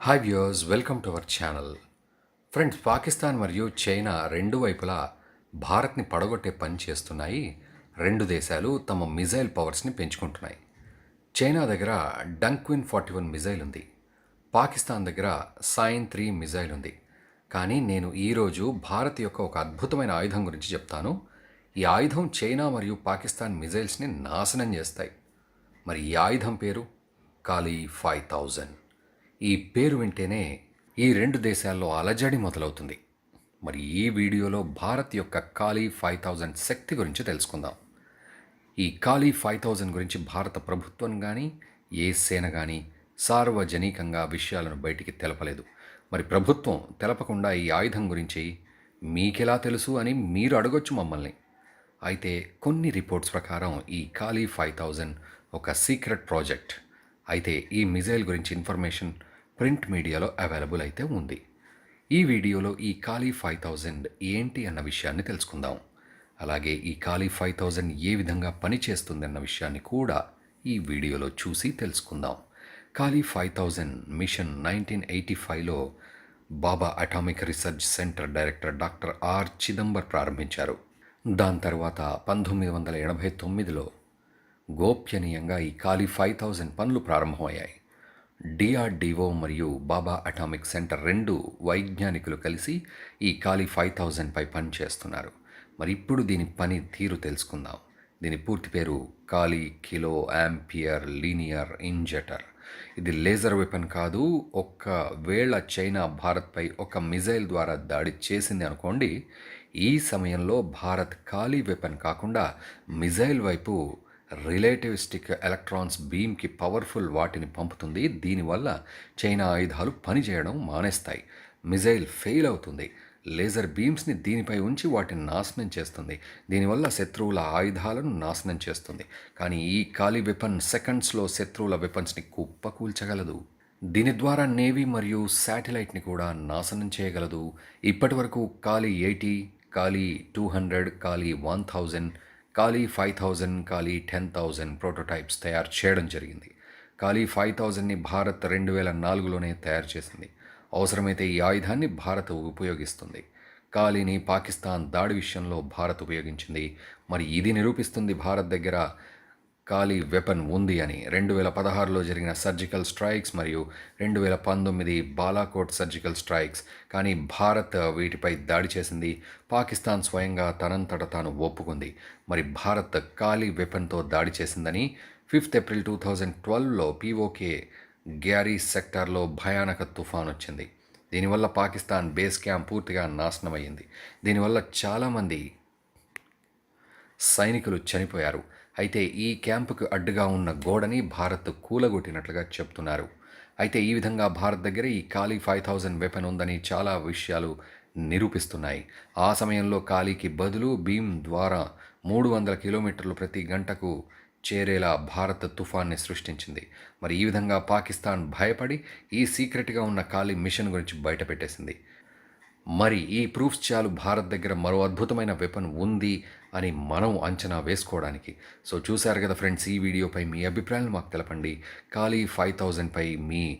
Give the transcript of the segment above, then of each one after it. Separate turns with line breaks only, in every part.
Hi viewers welcome to our channel friends Pakistan మరియు China రెండు వైపులా భారత్ని పడగొట్టే పని చేస్తున్నాయి. రెండు దేశాలు తమ మిజైల్ పవర్స్ని పెంచుకుంటున్నాయి. చైనా దగ్గర డంక్విన్ ఫార్టీ వన్ మిజైల్ ఉంది. పాకిస్తాన్ దగ్గర సైన్ త్రీ మిజైల్ ఉంది. కానీ నేను ఈరోజు భారత్ యొక్క ఒక అద్భుతమైన ఆయుధం గురించి చెప్తాను. ఈ ఆయుధం చైనా మరియు పాకిస్తాన్ మిజైల్స్ని నాశనం చేస్తాయి. మరి ఈ ఆయుధం పేరు? కాలీ ఫైవ్ థౌజండ్ ఈ పేరు వింటేనే ఈ రెండు దేశాల్లో అలజడి మొదలవుతుంది. మరి ఈ వీడియోలో భారత్ యొక్క ఖాళీ ఫైవ్ థౌజండ్ శక్తి గురించి తెలుసుకుందాం. ఈ ఖాళీ ఫైవ్ థౌజండ్ గురించి భారత ప్రభుత్వం కానీ ఏ సేన కానీ సార్వజనికంగా విషయాలను బయటికి తెలపలేదు. మరి ప్రభుత్వం తెలపకుండా ఈ ఆయుధం గురించి మీకెలా తెలుసు అని మీరు అడగొచ్చు మమ్మల్ని. అయితే కొన్ని రిపోర్ట్స్ ప్రకారం ఈ ఖాళీ ఫైవ్ థౌజండ్ ఒక సీక్రెట్ ప్రాజెక్ట్. అయితే ఈ మిజైల్ గురించి ఇన్ఫర్మేషన్ ప్రింట్ మీడియాలో అవైలబుల్ అయితే ఉంది. ఈ వీడియోలో ఈ ఖాళీ ఫైవ్ థౌజండ్ ఏంటి అన్న విషయాన్ని తెలుసుకుందాం. అలాగే ఈ ఖాళీ ఫైవ్ థౌజండ్ ఏ విధంగా పనిచేస్తుందన్న విషయాన్ని కూడా ఈ వీడియోలో చూసి తెలుసుకుందాం. Kali five thousand mission nineteen eighty ఫైవ్లో Bhabha atomic research centre director doctor R Chidambar ప్రారంభించారు. దాని తర్వాత పంతొమ్మిది వందల ఎనభై తొమ్మిదిలో గోప్యనీయంగా ఈ ఖాళీ ఫైవ్ థౌజండ్ పనులు ప్రారంభమయ్యాయి. డిఆర్డిఓ మరియు బాబా అటామిక్ సెంటర్ రెండు వైజ్ఞానికులు కలిసి ఈ ఖాళీ ఫైవ్ థౌజండ్పై పని చేస్తున్నారు. మరి ఇప్పుడు దీని పని తీరు తెలుసుకుందాం. దీని పూర్తి పేరు ఖాళీ కిలో యాంపియర్ లీనియర్ ఇంజెటర్. ఇది లేజర్ వెపన్ కాదు ఒక్క వేళ చైనా భారత్పై ఒక మిజైల్ ద్వారా దాడి చేసింది అనుకోండి ఈ సమయంలో భారత్ ఖాళీ వెపన్ కాకుండా మిజైల్ వైపు రిలేటివిస్టిక్ ఎలక్ట్రాన్స్ బీమ్కి పవర్ఫుల్ వాటిని పంపుతుంది. దీనివల్ల చైనా ఆయుధాలు పనిచేయడం మానేస్తాయి. మిజైల్ ఫెయిల్ అవుతుంది. లేజర్ బీమ్స్ని దీనిపై ఉంచి వాటిని నాశనం చేస్తుంది. దీనివల్ల శత్రువుల ఆయుధాలను నాశనం చేస్తుంది. కానీ ఈ ఖాళీ వెపన్ సెకండ్స్లో శత్రువుల వెపన్స్ని కుప్పకూల్చగలదు. దీని ద్వారా నేవీ మరియు శాటిలైట్ని కూడా నాశనం చేయగలదు. ఇప్పటి వరకు Kali eighty Kali two hundred Kali one thousand Kali five thousand Kali ten thousand prototypes తయారు చేయడం జరిగింది. ఖాళీ ఫైవ్ థౌజండ్ని భారత్ రెండు వేల నాలుగులోనే తయారు చేసింది. అవసరమైతే ఈ ఆయుధాన్ని భారత్ ఉపయోగిస్తుంది. ఖాళీని పాకిస్తాన్ దాడి విషయంలో భారత్ ఉపయోగించింది. మరి ఇది నిరూపిస్తుంది భారత్ దగ్గర ఖాళీ వెపన్ ఉంది అని రెండు వేల పదహారులో జరిగిన సర్జికల్ స్ట్రైక్స్ మరియు రెండు వేల పంతొమ్మిది బాలాకోట్ సర్జికల్ స్ట్రైక్స్. కానీ భారత్ వీటిపై దాడి చేసింది పాకిస్తాన్ స్వయంగా తనంతట తాను ఒప్పుకుంది. మరి భారత్ ఖాళీ వెపన్తో దాడి చేసిందని ఫిఫ్త్ ఏప్రిల్ టూ థౌజండ్ ట్వెల్వ్లో పీఓకే గ్యారీ సెక్టార్లో భయానక తుఫాన్ వచ్చింది. దీనివల్ల పాకిస్తాన్ బేస్ క్యాంప్ పూర్తిగా నాశనమయ్యింది. దీనివల్ల చాలామంది సైనికులు చనిపోయారు. అయితే ఈ క్యాంపుకు అడ్డుగా ఉన్న గోడని భారత్ కూలగొట్టినట్లుగా చెప్తున్నారు. అయితే ఈ విధంగా భారత్ దగ్గర ఈ ఖాళీ ఫైవ్ థౌజండ్ వెపన్ ఉందని చాలా విషయాలు నిరూపిస్తున్నాయి. ఆ సమయంలో ఖాళీకి బదులు భీమ్ ద్వారా మూడు వందల కిలోమీటర్లు ప్రతి గంటకు చేరేలా భారత్ తుఫాన్ని సృష్టించింది. మరి ఈ విధంగా పాకిస్తాన్ భయపడి ఈ సీక్రెట్గా ఉన్న ఖాళీ మిషన్ గురించి బయటపెట్టేసింది. మరి ఈ ప్రూఫ్స్ చాలు భారత్ దగ్గర మరో అద్భుతమైన వెపన్ ఉంది అని మనం అంచనా వేసుకోవడానికి. సో చూశారు కదా ఫ్రెండ్స్ ఈ వీడియోపై మీ అభిప్రాయాలు మాకు తెలపండి. ఖాళీ ఫైవ్ థౌజండ్పై మీ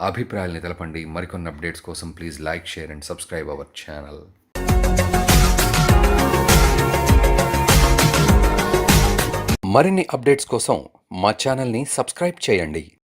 అభిప్రాయాలని తెలపండి. మరికొన్ని అప్డేట్స్ కోసం please like share and subscribe our channel మరిన్ని అప్డేట్స్ కోసం మా ఛానల్ని సబ్స్క్రైబ్ చేయండి.